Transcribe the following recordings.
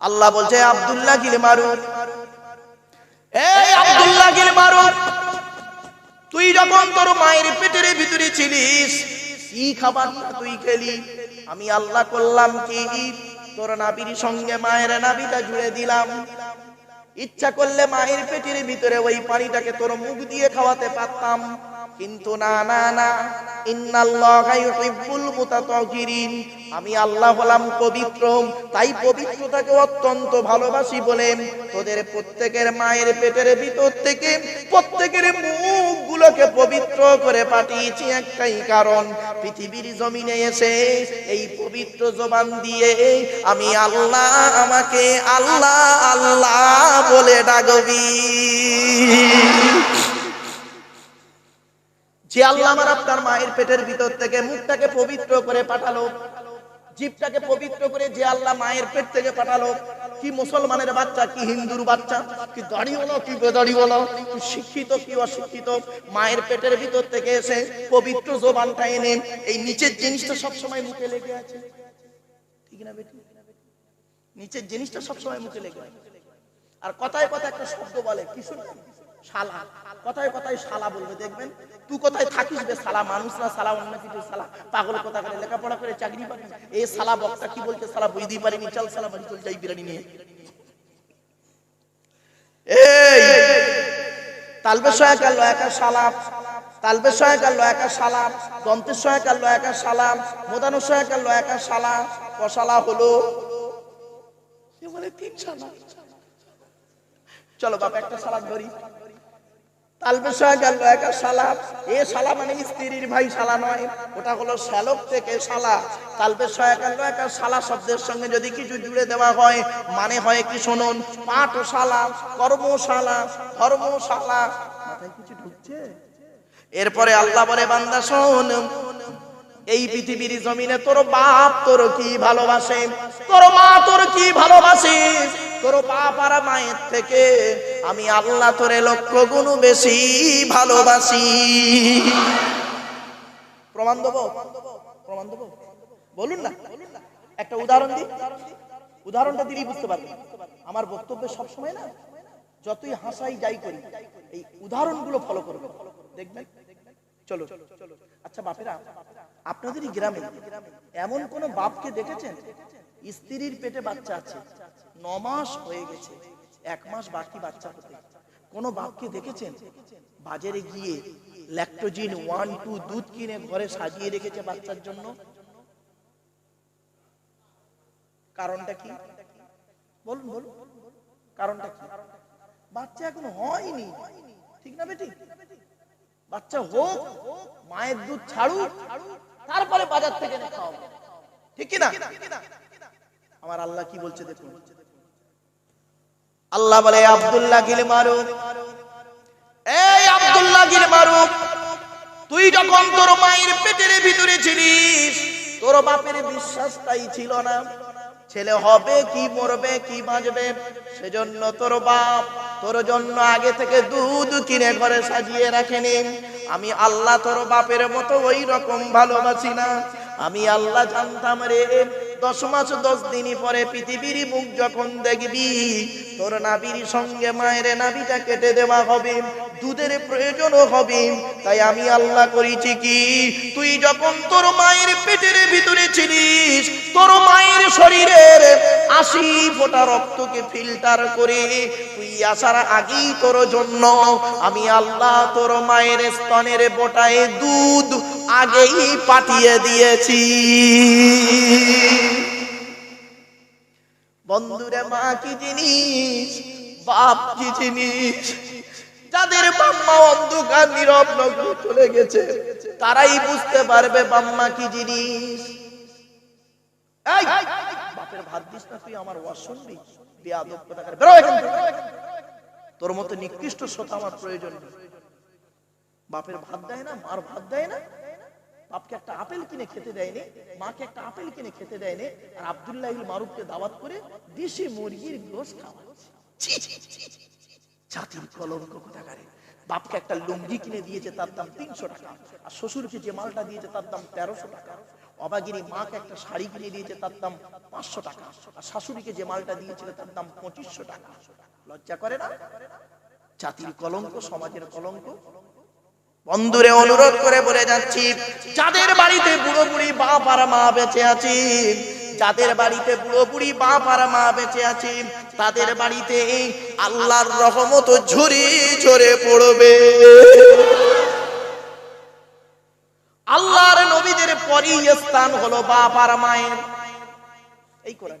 আল্লাহ বলছে আব্দুল্লাহ গিল মারু এই আব্দুল্লাহ গিল মারু তুই যখন তোর মায়ের পেটের ভিতরে ছিলিস, কি খাবারটা তুই খেলি? আমি আল্লাহ করলাম কি? তোর নাবির সঙ্গে মায়ের নাবিটা জুড়ে দিলাম। ইচ্ছা করলে মায়ের পেটের ভিতরে ওই পানিটাকে তোর মুখ দিয়ে খাওয়াতে পারতাম। কিন্তু না না না। আমি আল্লাহ হলাম পবিত্র, তাই পবিত্রতাকে অত্যন্ত ভালোবাসি বলে তোদের প্রত্যেকের মায়ের পেটের ভিতর থেকে প্রত্যেকের মুখগুলোকে পবিত্র করে পাঠিয়েছি একটাই কারণ, পৃথিবীর জমিনে এসে এই পবিত্র জবান দিয়ে আমি আল্লাহ আমাকে আল্লাহ আল্লাহ বলে ডাকবি। যে আল্লাহ আমার আপনার মায়ের পেটের ভিতর থেকে মুখটাকে পবিত্র করে পাঠালো জীবটাকে পবিত্র করে যে আল্লাহ মায়ের পেট থেকে পাঠালো, কি মুসলমানের বাচ্চা, কি হিন্দুর বাচ্চা, কি দাড়ি হলো কি বেদাড়ি হলো কি শিক্ষিত, কি অশিক্ষিত, মায়ের পেটের ভিতর থেকে এসে পবিত্র জোবানটা এনে এই নিচের জিনিসটা সবসময় মুখে লেগে আছে। ঠিক না বেটি? নিচের জিনিসটা সবসময় মুখে লেগে আর কথায় কথায় একটা শব্দ বলে, কি শুনবেন শালা। কথায় কথায় শালা বলবে, দেখবেন? তুই কোথায় থাকিস বে শালা, মানুষ না শালা, অন্য কিছু শালা। পাগল কথা করে লেখাপড়া করে, চাকরি পাবি? এই শালা বক্তা কি বলতে শালা বুঝতে পারিনি, চল শালা বাড়ি চল যাই বিরানি নিয়ে। এই! তালবে সহায়ক আল্লাহ একা সালাম তালবে সহায়ক আল্লাহ একা সালাম দন্তের সহায়ক আল্লাহ একা সালাম মোদানো সহায়ক আল্লাহ একা সালাম কসালা হলো। বলে তিন সালাম চলো বাপ, একটা সালাদ ধরি। এ সালা মানে স্ত্রীর ভাই সালা নয়। ওটা থেকে সালা শব্দের সঙ্গে যদি কিছু জুড়ে দেওয়া হয় মানে হয় কর্মশালা কিছু ঢুকছে? এরপরে আল্লাহ বলে, বান্দা, শোন। এই পৃথিবীর জমিনে তোর বাপ তোর কি ভালোবাসে? তোর মা তোর কি ভালোবাসে? তোর বাপ আর মায়ের থেকে আমি আল্লাহ তোরে লক্ষ গুণ বেশি ভালোবাসি। প্রমাণ দেবো? প্রমাণ দেবো? বলুন না। একটা উদাহরণ দিই। উদাহরণটা দিলেই বুঝতে পারবেন। আমার বক্তব্য সবসময় না, যতই হাসাই যাই করি, এই উদাহরণগুলো ফলো করবে। দেখবেন? চলো আচ্ছা বাপেরা, আপনাদেরই গ্রামে এমন কোন বাপকে দেখেছেন? স্ত্রীর পেটে বাচ্চা আছে। ন মাস হয়ে গেছে, এক মাস বাকি বাচ্চা হতে কোন বাপকে দেখেছেন? বাজারে গিয়ে ল্যাক্টোজিন ওয়ান টু দুধ কিনে ঘরে সাজিয়ে রেখেছে বাচ্চার জন্য? কারণটা কি? বলুন বলুন। কারণটা কি? বাচ্চা এখন হয়নি। ঠিক না বেটি? বাচ্চা হোক, মায়ের দুধ ছাড়ুক, তারপরে বাজার থেকে খাওয়াবো। ঠিক কি না? আমার আল্লাহ কি বলছে দেখুন? আল্লাহ বলে, আব্দুল্লাহ গিল মারু এই আব্দুল্লাহ গিল মারু তুই যখন তোর মায়ের পেটের ভিতরে ছিলিস, তোর বাপের বিশ্বাস তাই ছিল না। ছেলে হবে কি মরবে, কি বাঁচবে, সেজন্য তোর বাপ তোর জন্য আগে থেকে দুধ কিনে ঘরে সাজিয়ে রাখেনি। আমি আল্লাহ তোর বাপের মতো ওই রকম ভালোবাসি না। আমি আল্লাহ জানতাম রে দশ মাস, দশ দিনই পরে পৃথিবীর মুখ যখন দেখবি, তোর নাবির সঙ্গে মায়ের নাবিটা কেটে দেওয়া হবে, দুধের প্রয়োজনও হবে। তাই আমি আল্লাহ করেছি কি, তুই যখন তোর মায়ের পেটের ভিতরে ছিলিস, তোর মায়ের শরীরের আশি ফোঁটা রক্তকে ফিল্টার করে তুই আসার আগেই তোর জন্য আমি আল্লাহ তোর মায়ের স্তনের বোটায় দুধ আগেই পাঠিয়ে দিয়েছি। বন্ধুরে, মা কি জিনিস? বাপ কি জিনিস? যাদের বাম্মা অন্ধকার, নীরব নগ্ন চলে গেছে, তারাই বুঝতে পারবে বাম্মা কি জিনিস। বাপের ভাত দিস না তুই, আমার ওয়াজ শুনবি। তোর মতো নিকৃষ্ট শ্রোতা আমার প্রয়োজন বাপের ভাত দেয় না, মার ভাত দেয় না? বাপকে একটা আপেল কিনে খেতে দেয়নি, মাকে একটা আপেল কিনে খেতে দেয়নি, আর আব্দুল্লাহ মারুফকে দাওয়াত করে দেশি মুরগির গোশ খাওয়াচ্ছে। কলঙ্ক কোথাকারে? বাপকে একটা লুঙ্গি কিনে দিয়েছে তার দাম তিনশো টাকা, আর শ্বশুরকে যে মালটা দিয়েছে তার দাম তেরোশো টাকা। অবাগিনী মাকে একটা শাড়ি কিনে দিয়েছে তার দাম পাঁচশো টাকা, আর শাশুড়িকে যে মালটা দিয়েছিল তার দাম পঁচিশশো টাকা। লজ্জা করে না? জাতির কলঙ্ক, সমাজের কলঙ্ক। বন্ধুরে অনুরোধ করে বলে যাচ্ছি, যাদের বাড়িতে বুড়ো বুড়ি বাপ আর মা বেঁচে আছে, যাদের বাড়িতে বুড়ো বুড়ি বাপ আর মা বেঁচে আছে, তাদের বাড়িতে আল্লাহর রহমত ঝুরি ঝরে পড়বে। আল্লাহর নবীদের পরই স্থান হলো বাপ আর মায়ের। এই কোরআন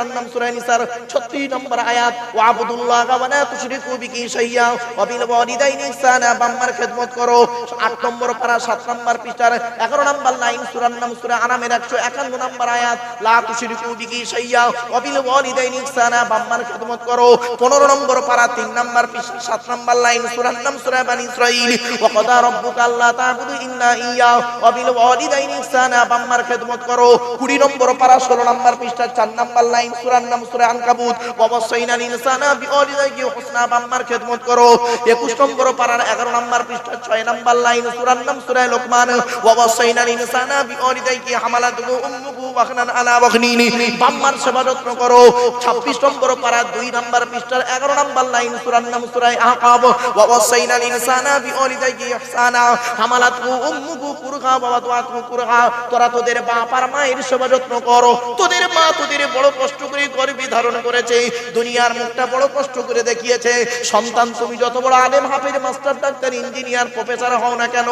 সুরান নাম সুরা নিসার 36 নম্বর আয়াত, ওয়াবুদুল্লাহ ওয়া লা তুশরিকু বিহি শাইয়্যা ওয়া বিল বাম্মার খেদমত করো। 8 নম্বর পারা 7 নম্বর পৃষ্ঠার 11 নম্বর লাইন সূরার নাম সূরা আনামের 151 নম্বর আয়াত, লা তুশরিকু বিহি শাইয়্যা ওয়া বিল ওয়ালিদাইনি ইহসানা বাম্মার খেদমত করো। 15 নম্বর পারা 3 নম্বর পৃষ্ঠা 7 নম্বর লাইন সূরার নাম সূরা বানি ইসরাঈল, ওয়া কাদা রাব্বুকা তা'বুদু ইল্লা ইয়্যা ওয়া বিল ওয়ালিদাইনি বাম্মার খেদমত করো। 20 নম্বর পারা 16 নম্বর পৃষ্ঠা 4 নম্বর লাইন সূরার নাম সূরা আনকাবুত। ওয়াসাইনা ইনসানা বিওয়ালিদাইহি হুসনা বাম্মার খেদমত করো। 21 নম্বর পারার 11 নম্বর পৃষ্ঠা 6 নম্বর লাইন, সূরার নাম সূরা লোকমান। ওয়াসাইনা ইনসানা বিওয়ালিদাইহি হামালাতুহু উম্মুহু ওয়াহনান আলা ওয়াহনিনি বাম্মার সেবা যত্ন করো। 26 নম্বর পারা 2 নম্বর পৃষ্ঠার 11 নম্বর লাইন, সূরার নাম সূরা আহকাব ওয়াসাইনা ইনসানা বিওয়ালিদাইহি ইহসানা। হামালাতুহু উম্মুহু কুরহা ওয়া ওয়াদাতুহু কুরহা। তোরা তোদের বাপ আর মায়ের সেবা যত্ন করো। তোদের মা তোদের বড় কষ্ট করে গর্ভে ধারণ করেছে, দুনিয়ার মুখটা বড় কষ্ট করে দেখিয়েছে। সন্তান তুমি যত বড় আলেম, হাফেজ, মাস্টার, ডাক্তার, ইঞ্জিনিয়ার, প্রফেসর হও না কেন,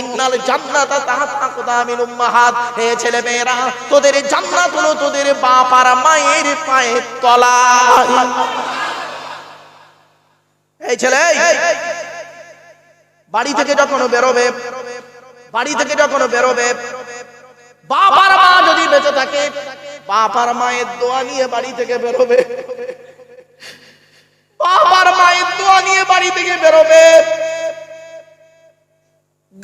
ইন্নাল জান্নাতা তাহাত আকদামিল উম্মাহাত। হে ছেলে মেয়েরা তোদের জান্নাত হলো তোদের বাপ আর মায়ের পায়ের তলায়। এই ছেলে বাড়ি থেকে যখন বেরোবে, বাড়ি থেকে যখন বেরোবে বাবার মা যদি বেঁচে থাকে বাবার মায়ের দোয়া নিয়ে বাড়ি থেকে বেরোবে। বাবার মায়ের দোয়া নিয়ে বাড়ি থেকে বেরোবে।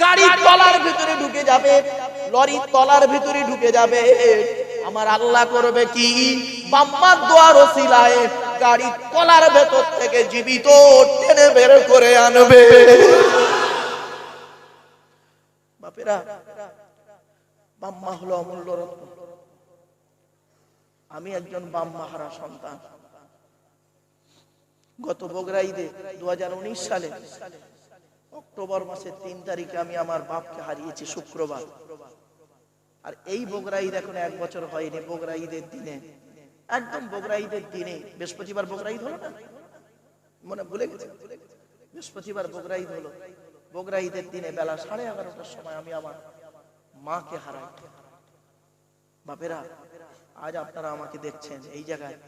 গাড়ির তলার ভিতরে ঢুকে যাবে লরির তলার ভিতরে ঢুকে যাবে। আমার আল্লাহ করবে কি? বাম্মার দোয়ার ওসিলায় গাড়ির তলার ভেতর থেকে জীবিত টেনে বের করে আনবে। বাপেরা, বাম্মা হলো অমূল্য রত্ন। আমি একজন বাম মাহারা সন্তান। গত বগরা ঈদে দু হাজার উনিশ সালে অক্টোবর মাসের তিন তারিখে আমি আমার বাপকে হারিয়েছি শুক্রবার। আর এই বগরা ঈদ এখন এক বছর হয়নি বগরা ঈদের দিনে। একদম বগরা ঈদের দিনে। বৃহস্পতিবার বগরা ঈদ হলো না? মনে ভুলে গেছে? বৃহস্পতিবার বগরা ঈদ হলো। বগরা ঈদের দিনে বেলা সাড়ে এগারোটার সময় আমি আমার মাকে হারাই। বাপেরা আজ আপনারা আমাকে দেখছেন এই জায়গায়।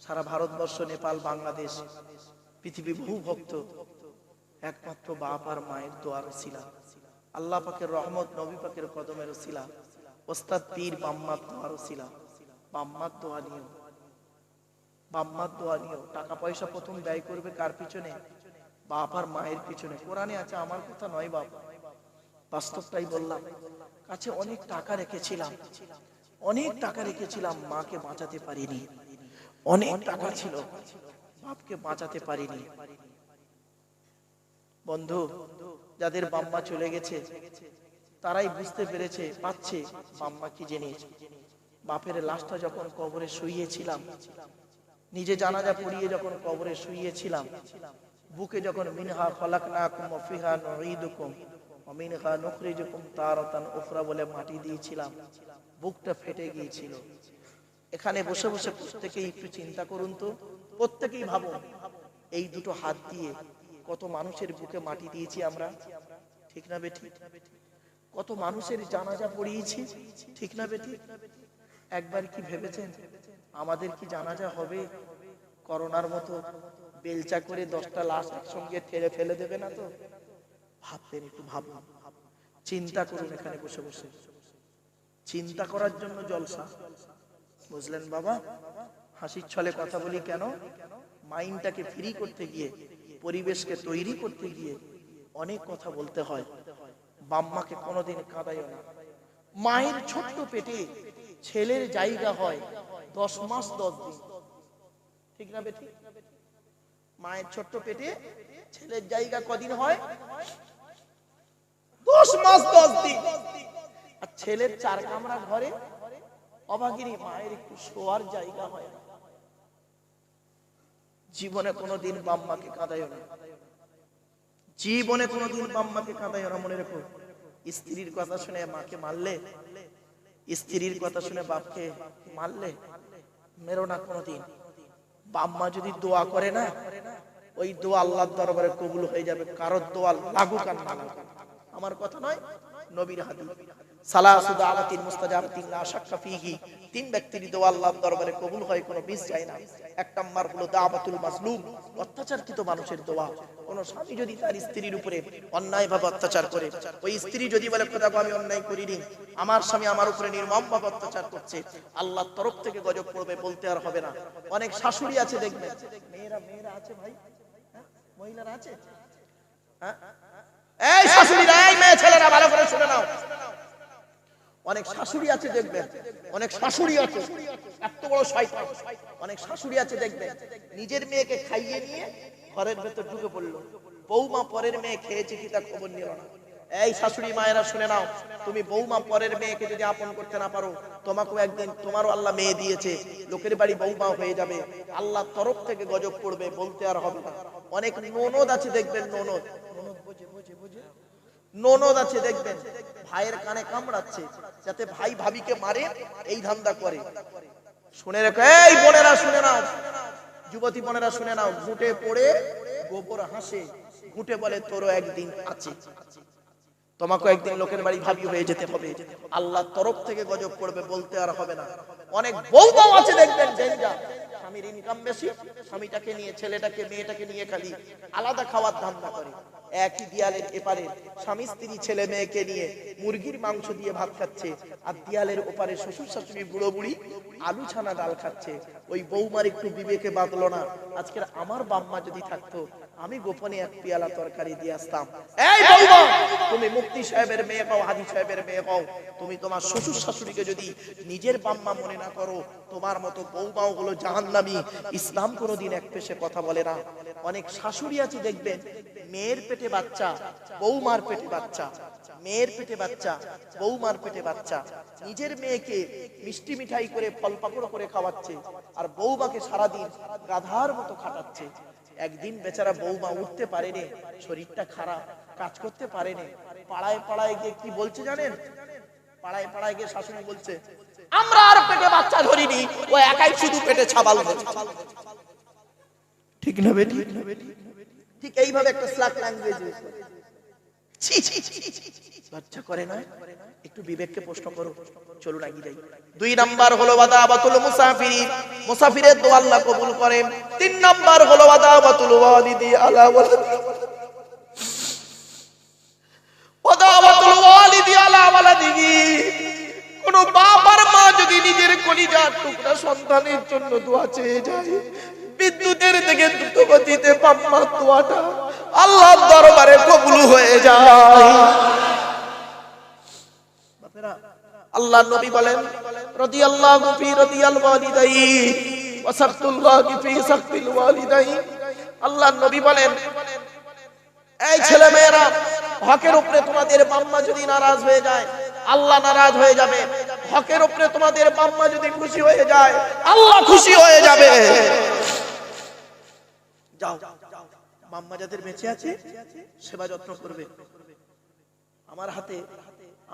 সারা ভারতবর্ষ, নেপাল, বাংলাদেশ, পৃথিবী বহু ভক্ত একমাত্র বাপ আর মায়ের দোয়ার ছিলা আল্লাহ পাকের রহমত, নবী পাকের কদমের ছিলা ওস্তাদ পীর বাম্মার দোয়ার ছিলা বাম্মার দোয়া নিও বাম্মার দোয়া নিও টাকা পয়সা প্রথম ব্যয় করবে কার পিছনে? বাপ আর মায়ের পিছনে। কোরআনে আছে, আমার কথা নয় বাপ। বাস্তবটাই বললাম। কাছে অনেক টাকা রেখেছিলাম। অনেক টাকা রেখেছিলাম, মাকে বাঁচাতে পারিনি। অনেক টাকা ছিল, বাপকে বাঁচাতে পারিনি। বন্ধু, যাদের বাম্মা চলে গেছে, তারাই বুঝতে পেরেছে, পাচ্ছে বাম্মা কি জিনিস। বাপের লাশটা যখন কবরে শুইয়েছিলাম, নিজে জানাজা পড়িয়ে যখন কবরে শুইয়েছিলাম, বুকে যখন মিনহা খলাকনাকুম ওয়া ফিহা নুঈদুকুম, ওয়া মিনহা নুখরিজুকুম তারাতান উখরা বলে মাটি দিয়েছিলাম। বুকটা ফেটে গিয়েছিল। এখানে বসে বসে প্রত্যেকেই একটু চিন্তা করুন তো। প্রত্যেকেই ভাবুন, এই দুটো হাত দিয়ে কত মানুষের বুকে মাটি দিয়েছি আমরা? ঠিক না বেটি কত মানুষের জানাজা পড়িয়েছি? ঠিক না বেটি একবার কি ভেবেছেন? আমাদের কি জানাজা হবে? করোনার মতো বেলচা করে দশটা লাশ একসঙ্গে ঠেলে ফেলে দেবে না তো? ভাবতেন একটু ভাবুন। চিন্তা করুন এখানে বসে বসে। চিন্তা করার জন্য জলসা। বুঝলেন বাবা? হাসির ছলে কথা বলি কেন? মাইন্ডটাকে ফ্রি করতে গিয়ে, পরিবেশকে তৈরি করতে গিয়ে অনেক কথা বলতে হয়। বাম্মাকে কোনোদিন কাঁদাইও না। মায়ের ছোট্ট পেটে ছেলের জায়গা হয় দশ মাস দশ দিন। ঠিক না বেটি মায়ের ছোট্ট পেটে ছেলের জায়গা কদিন হয়? দশ মাস দশ দিন। আর ছেলের চার কামরা ঘরে অভাগিনী মায়ের একটু শোয়ার জায়গা হয়। না জীবনে কোনোদিন বাম্মাকে কাঁদাইও না। জীবনে কোনোদিন বাম্মাকে কাঁদাইও না, মনে রেখো। স্ত্রীর কথা শুনে মাকে মারলে, স্ত্রীর কথা শুনে বাপকে মারলে, মেরো না কোনোদিন। বাম্মা যদি দোয়া করে না, ওই দোয়া আল্লাহর দরবারে কবুল হয়ে যাবে, কারোর দোয়া লাগুক আর না লাগুক। আমার কথা নয়, নবীর হাদিস। সালাসু কবুল কোনো বিষ স্বামী যদি তার স্ত্রীর উপরে অত্যাচার করে, ওই স্ত্রী যদি বলে আমি অন্যায় করিনি, আমার স্বামী আমার উপরে নির্মমভাবে অত্যাচার করছে, আল্লাহর তরফ থেকে গজব পড়বে বলতে আর হবে না। অনেক শাশুড়ি আছে, দেখবেন। মেয়েরা আছে ভাই? হ্যাঁ? মহিলারা আছে? হ্যাঁ? এই ভালো করে নাও। অনেক শাশুড়ি আছে দেখবেন। অনেক শাশুড়ি আছে। এত বড় শয়তান। অনেক শাশুড়ি আছে দেখবেন। নিজের মেয়েকে খাইয়ে নিয়ে ঘরের ভেতর ঢুকে পড়ল। বৌমা পরের মেয়ে খেয়েছে কি তার খবর নিল না। এই শাশুড়ি মায়েরা, শুনে নাও। তুমি বৌমা পরের মেয়েকে যদি আপন করতে না পারো, তোমাকেও একদিন তোমারও আল্লাহ মেয়ে দিয়েছে। লোকের বাড়ি বৌমা হয়ে যাবে। আল্লাহ তরফ থেকে গজব পড়বে, বলতে আর হবে না। অনেক ননদ আছে দেখবেন, ননদ। ননদ, বোঝে বোঝে বোঝে। ননদ আছে, দেখবেন, ভাইয়ের কানে কামড়াচ্ছে, যাতে ভাই ভাবিকে মারে, এই ধান্দা করে। শুনে রেখো, এই বোনেরা শুনে নাও। যুবতী বোনেরা শুনে নাও, ঘুটে পড়ে গোবর হাসে, ঘুটে বলে, তোরও একদিন আছে। তোমাকে একদিন লোকের বাড়ি ভাবি হয়ে যেতে হবে। আল্লাহ তরফ থেকে গজব পড়বে বলতে আর হবে না। অনেক বউবাও আছে, দেখবেন স্বামীর ইনকাম বেশি, স্বামীটাকে নিয়ে, ছেলেটাকে, মেয়েটাকে নিয়ে খালি আলাদা খাওয়ার ধান্দা করে। একই দিয়ালের এপারে স্বামী স্ত্রী ছেলে মেয়েকে নিয়ে মুরগির মাংস দিয়ে ভাত খাচ্ছে, আর দিয়ালের ওপারে শ্বশুর শাশুড়ি বুড়ো বুড়ি আলু ছানা ডাল খাচ্ছে। ওই বৌমার একটু বিবেকে বাঁধলো না, আজকের আমার বাম্মা যদি থাকতো, আমি গোপনে এক পিয়ালা তরকারি দিয়ে আসতাম। তুমি মুক্তি সাহেবের মেয়ে হও, হাজি সাহেবের মেয়ে হও, তুমি তোমার শ্বশুর শাশুড়িকে যদি নিজের বাম্মা মনে না করো, তোমার মতো বৌমাও হলো জাহান্নামী। ইসলাম কোনোদিন এক পেশে কথা বলে না। অনেক শাশুড়ি আছে দেখবেন মেয়ের পেটে বাচ্চা, বৌমার পেটে বাচ্চা, মেয়ের পেটে বাচ্চা, বৌমার পেটে বাচ্চা। নিজের মেয়েকে মিষ্টি মিঠাই করে ফল পাকড় করে খাওয়াচ্ছে আর বৌমাকে সারাদিন গাধার মতো খাটাচ্ছে। একদিন বেচারা বৌমা উঠতে পারেনি, শরীরটা খারাপ, কাজ করতে পারেনি। পাড়ায় পাড়ায় গিয়ে কি বলছে জানেন? পাড়ায় পাড়ায় গিয়ে শাশুড়ি বলছে, আমরা আর পেটে বাচ্চা ধরিনি, ও একাই শুধু পেটে ছাবাল ঠিক না বেটি? ঠিক এইভাবে একটা স্লাক ল্যাঙ্গুয়েজ ছি ছি ছি ছি, ছি। লজ্জা করে না? একটু বিবেককে প্রশ্ন করো। চলুন এগিয়ে যাই। দুই নাম্বার হলো ওয়াদাবাতুল মুসাফিরি। মুসাফিরের দোয়া আল্লাহ কবুল করে। তিন নাম্বার হলো ওয়াদাবাতুল ওয়ালিদি আলা ওয়ালিদি। ওয়াদাবাতুল ওয়ালিদি আলা ওয়ালিদিহি কোন বাপ আর মা যদি নিজের কলিজার টুকরা সন্তানের জন্য দোয়া চেয়ে যায় বিদ্যুতের থেকে দ্রুত গতিতে পাম্মার দোয়াটা আল্লাহর দরবারে কবুল হয়ে যায়। আল্লাহ নবী বলেন, রাদিয়াল্লাহু ফি রাদিয়াল ওয়ালিদাই ওয়া সাফতুল্লাহি ফি সাফতিল ওয়ালিদাই আল্লাহ নবী বলেন, এই ছেলে মেয়েরা হকের উপরে তোমাদের বাম্মা যদি নারাজ হয়ে যায়, আল্লাহ নারাজ হয়ে যাবে। হকের উপরে তোমাদের বাম্মা যদি খুশি হয়ে যায়, আল্লাহ খুশি হয়ে যাবে। যাও। মাম্মা যাদের বেঁচে আছে, সেবা যত্ন করবে। আমার হাতে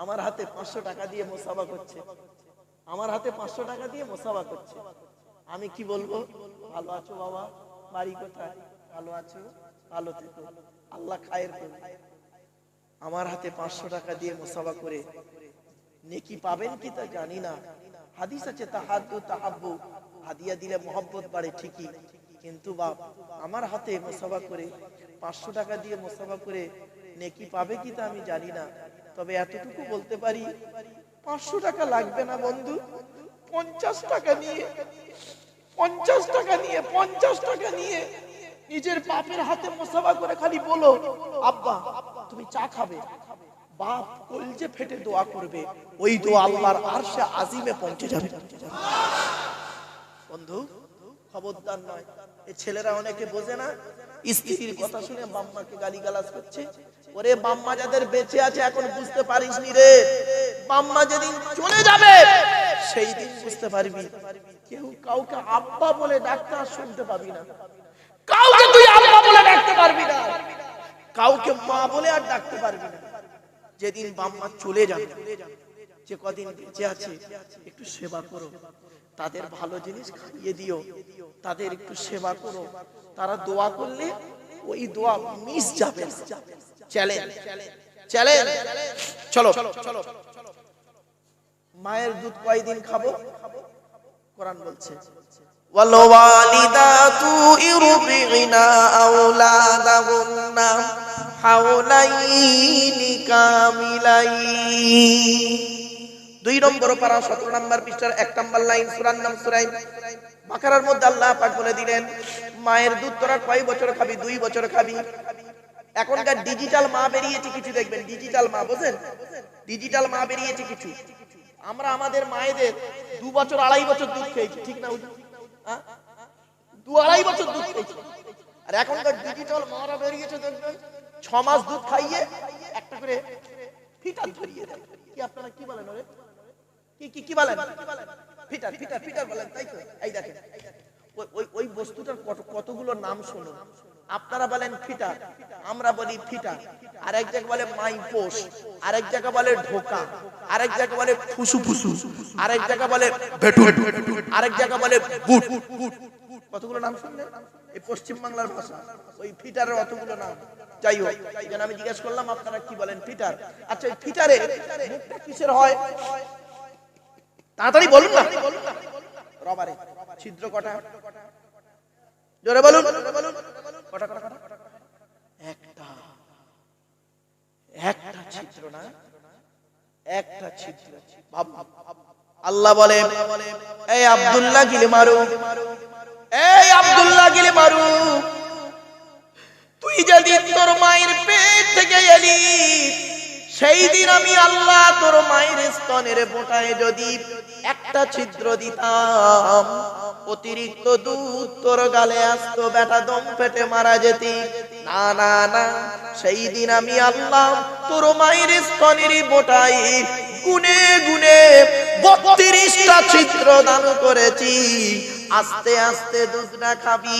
আমার হাতে পাঁচশো টাকা দিয়ে মোসাবা করছে। আমার হাতে পাঁচশো টাকা দিয়ে মোসাবা করছে। আমি কি বলব? ভালো আছো বাবা? বাড়ি কোথায়? ভালো আছো? ভালো থেকো। আল্লাহ খায়ের করবে আমার হাতে পাঁচশো টাকা দিয়ে মোসাবা করে নেকি পাবেন কি তা জানি না। হাদিস আছে তাহাদ্দু তাহাব্বু। হাদিয়া দিলে মোহব্বত বাড়ে ঠিকই। কিন্তু বাপ, আমার হাতে মোসাবা করে, পাঁচশো টাকা দিয়ে মোসাবা করে নেকি পাবে কি তা আমি জানি না। তবে এতটুকু বলতে পারি, পাঁচশো টাকা লাগবে না বন্ধু। পঞ্চাশ টাকা নিয়ে, পঞ্চাশ টাকা নিয়ে, পঞ্চাশ টাকা নিয়ে নিজের বাপের হাতে মোসাফা করে খালি বলো, আব্বা, তুমি চা খাবে? বাপ কলজে ফেটে দোয়া করবে, ওই দোয়া আল্লাহর আরশে আজিমে পৌঁছে যাবে। বন্ধু খবরদার নয়। এই ছেলেরা অনেকে বোঝে না, স্ত্রীর কথা শুনে বাম্মাকে গালিগালাজ করছে। ওরে বাম্মা যাদের বেঁচে আছে, এখন বুঝতে পারিস নি রে। বাম্মা যেদিন চলে যাবে, সেই দিন বুঝতে পারবি। কেউ কাউকে আব্বা বলে ডাকতে আর শুনতে পাবি না। কাউকে তুই আব্বা বলে ডাকতে পারবি না। কাউকে মা বলে আর ডাকতে পারবি না। যেদিন বাম্মা চলে যাবে, যে কদিন বেঁচে আছে, একটু সেবা করো। তাদের ভালো জিনিস খাইয়ে দিও তাদের একটু সেবা করো তারা দোয়া করলে ওই দোয়া মিস যাবে চ্যালেঞ্জ চ্যালেঞ্জ চলো চলো মায়ের দুধ কয়দিন খাবো কোরআন বলছে والوالدات يرضعن أولادهن حولين كاملين দুই নম্বর পারা, সতেরো নম্বর পৃষ্ঠার এক নম্বর লাইন সুরান নাম সুরাই বাকারার মধ্যে আল্লাহ পাক বলে দিলেন, মায়ের দুধ তোরা কয় বছর খাবি? দুই বছর খাবি। এখনকার ডিজিটাল মা বেরিয়েছে কিছু দেখবেন। ডিজিটাল মা, বোঝেন? ডিজিটাল মা বেরিয়েছে কিছু। আমরা আমাদের মায়েদের দু বছর আড়াই বছর দুধ খেয়েছি, ঠিক না? দু আড়াই বছর দুধ খেয়েছি। আর এখনকার ডিজিটাল মারা বেরিয়েছে দেখবেন, ছ মাস দুধ খাইয়ে একটা করে ফিটার ধরিয়ে দেয়। কি আপনারা কি বলেন ওরে? কি বলেন? ফিটার বলেন ওই- ওই বস্তুটার কত, কতগুলো নাম শুনুন। আপনারা বলেন ফিটার, আমরা বলি ফিটার। আরেক জায়গা বলে মাই পোষ আরেক জায়গা বলে ঢোকা, আরেক জায়গা বলে ফুসু ফুসু, আরেক জায়গা বলে আরেক জায়গা বলে কতগুলো নাম শুনলেন? এই পশ্চিম বাংলার ভাষা, ওই ফিটারের অতগুলো নাম। যাই হোক আমি জিজ্ঞেস করলাম, আপনারা কি বলেন ফিটার? আচ্ছা ফিটারে মুখটা কিসের হয়? তাড়াতাড়ি বলুন না। রবারে, ছিদ্র কটা? জোরে বলুন। কটা কটা কটা? একটা। একটা ছিদ্র না? একটা ছিদ্র। ভাব আল্লাহ বলে এই আব্দুল্লাহ গিলে মারু। এই আব্দুল্লাহ গিলে মারু। তুই যেদিন তোর মায়ের পেট থেকে এলি সেই দিন আমি আল্লাহ তোর মায়ের স্তনের বোটায় যদি একটা ছিদ্র দিতাম, অতিরিক্ত দুধ তোর গালে আসতো, বেটা দম ফেটে মারা যেতি। না না না সেই দিন আমি আল্লাহ তোর মায়ের স্তনের বোটায় গুনে গুনে বত্রিশটা ছিদ্র দান করেছি। আস্তে আস্তে দুধটা খাবি।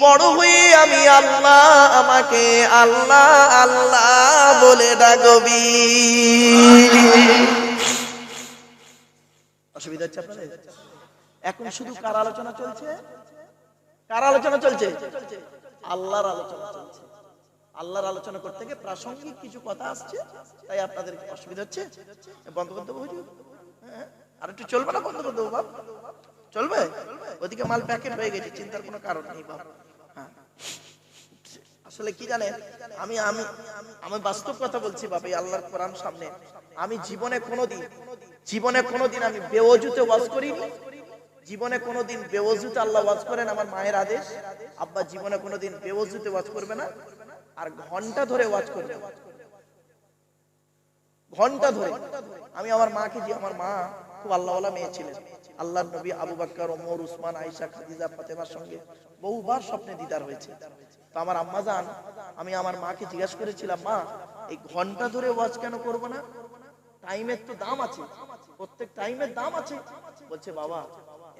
বড় হয়ে আমি আল্লাহ আমাকে আল্লাহ আল্লাহ বলে ডাকবি। অসুবিধা হচ্ছে আপনাদের? এখন শুধু কার আলোচনা চলছে? কার আলোচনা চলছে? আল্লাহর আলোচনা চলছে। আল্লাহর আলোচনা করতে গিয়ে প্রাসঙ্গিক কিছু কথা আসছে, তাই আপনাদের অসুবিধা হচ্ছে? বন্ধ করতে? হ্যাঁ? আর একটু চলবে না বন্ধ করতে হবে বাপ? চলবে? ওদিকে মাল প্যাকেট হয়ে গেছে, চিন্তার কোনো কারণ নেই বাপ হ্যাঁ। আসলে কি জানে আমি আমি আমি বাস্তব কথা বলছি বাবা আল্লাহর কোরআন সামনে। আমি জীবনে কোনোদিন জীবনে কোনোদিন আমি বেওজুতে ওয়াজ করিনি। জীবনে কোনোদিন বেওজুতে আল্লাহ ওয়াজ করেন আমার মায়ের আদেশ। আব্বা জীবনে কোনোদিন বেওজুতে ওয়াজ করবে না। আর ঘণ্টা ধরে ওয়াজ করবে। ঘণ্টা ধরে। আমি আমার মাকে যে আমার মা খুব আল্লাহওয়ালা মেয়ে ছিলেন। আল্লাহর নবী আবু বাক্কার ওমর, উসমান খাদিজা, ফাতেমার সঙ্গে বহুবার স্বপ্নে দিদার হয়েছে। তো আমার আম্মা জান আমি আমার মাকে জিজ্ঞাসা করেছিলাম, মা, এই ঘণ্টা ধরে ওয়াজ কেন না? টাইমের তো দাম আছে, প্রত্যেক টাইমের দাম আছে। বলছে, বাবা,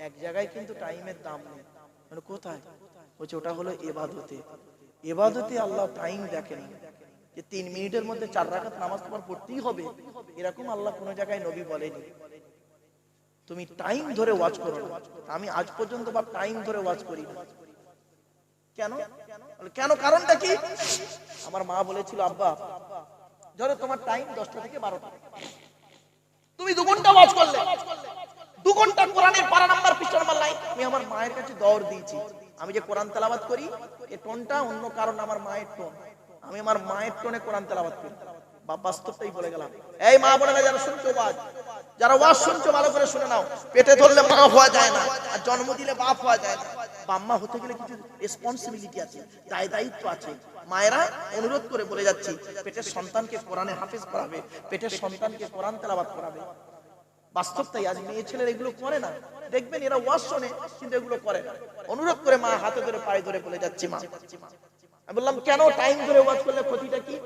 এক জায়গায় কিন্তু টাইমের দাম নেই। মানে কোথায়? বলছে, ওটা হলো এবাদতে। এবাদতে আল্লাহ টাইম দেখেন। যে তিন মিনিটের মধ্যে চার রাকাত নামাজ তোমার পড়তেই হবে, এরকম আল্লাহ কোনো জায়গায় নবী বলেনি। তুমি টাইম ধরে ওয়াচ করো আমি আজ পর্যন্ত বা টাইম ধরে ওয়াচ করি না। কেন? কেন? কারণটা কি? আমার মা বলেছিল, আব্বা, ধরো তোমার টাইম দশটা থেকে বারোটা। তুমি দু ঘণ্টা ওয়াচ করলে। দু ঘণ্টা কোরআনের পারা নাম্বার, পৃষ্ঠা নাম্বার লাইন আমি আমার মায়ের কাছে দৌড় দিয়েছি। আমি যে কোরআন তেলাবাত করি এই টোনটা অন্য কারণ আমার মায়ের টোন। আমি আমার মায়ের টোনে কোরআন তেলাবাত করি। বা বাস্তবটাই বলে গেলাম। এই মা বোনেরা যারা শুনছো ওয়াজ যারা ওয়াজ শুনছো, ভালো করে শুনে নাও। পেটে ধরলে মা হওয়া যায় না, আর জন্ম দিলে বাপ হওয়া যায় না। বাম্মা হতে গেলে কিছু রেসপন্সিবিলিটি আছে, দায় দায়িত্ব আছে। মায়েরা অনুরোধ করে বলে যাচ্ছি, পেটের সন্তানকে কোরআনে হাফেজ করাবে, পেটের সন্তানকে কোরআন তেলাবাদ করাবে। বাস্তব তাই, আজ মেয়ে ছেলের এগুলো করে না। দেখবেন এরা ওয়াজ শোনে, কিন্তু এগুলো করে না। অনুরোধ করে মা হাতে ধরে, পায়ে ধরে বলে যাচ্ছি মা। আমি বললাম, কেন টাইম ধরে ওয়াজ করলে ক্ষতিটা কি?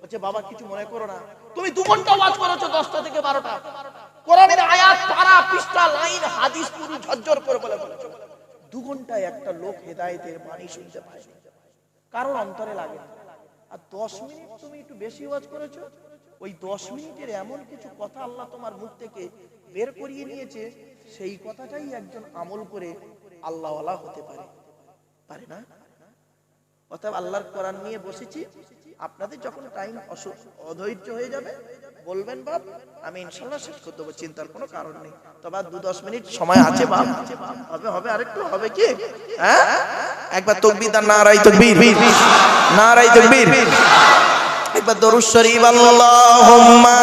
বলছে, বাবা, কিছু মনে করো না। তুমি দু ঘণ্টা ওয়াজ করেছ, দশটা থেকে বারোটা। কোরআনের আয়াত পারা পৃষ্ঠা, লাইন, হাদিস পুরো ঝরঝর করে বলে বলেছ দু ঘন্টায় একটা লোক হেদায়েতের বাণী শুনতে পায়। কারোর অন্তরে লাগে আর দশ মিনিট তুমি একটু বেশি ওয়াজ করেছ? ওই দশ মিনিটের এমন কিছু কথা আল্লাহ তোমার মুখ থেকে বের করিয়ে নিয়েছে, সেই কথাটাই একজন আমল করে আল্লাহওয়ালা হতে পারে। পারে না? অতএব আল্লাহর কোরআন নিয়ে বসেছি। আপনাদের যখন টাইম অধৈর্য হয়ে যাবে বলবেন বাপ? আমি ইনশাল্লাহ শেষ করে দেবো, চিন্তার কোনো কারণ নেই। তবে দু দশ মিনিট সময় আছে বাপ। হবে হবে, আরেকটু হবে কি? হ্যাঁ? একবার তকবির আর নারাই তকবির। নারাই তকবির। একবার দরুদ শরীফ, আল্লাহুম্মা।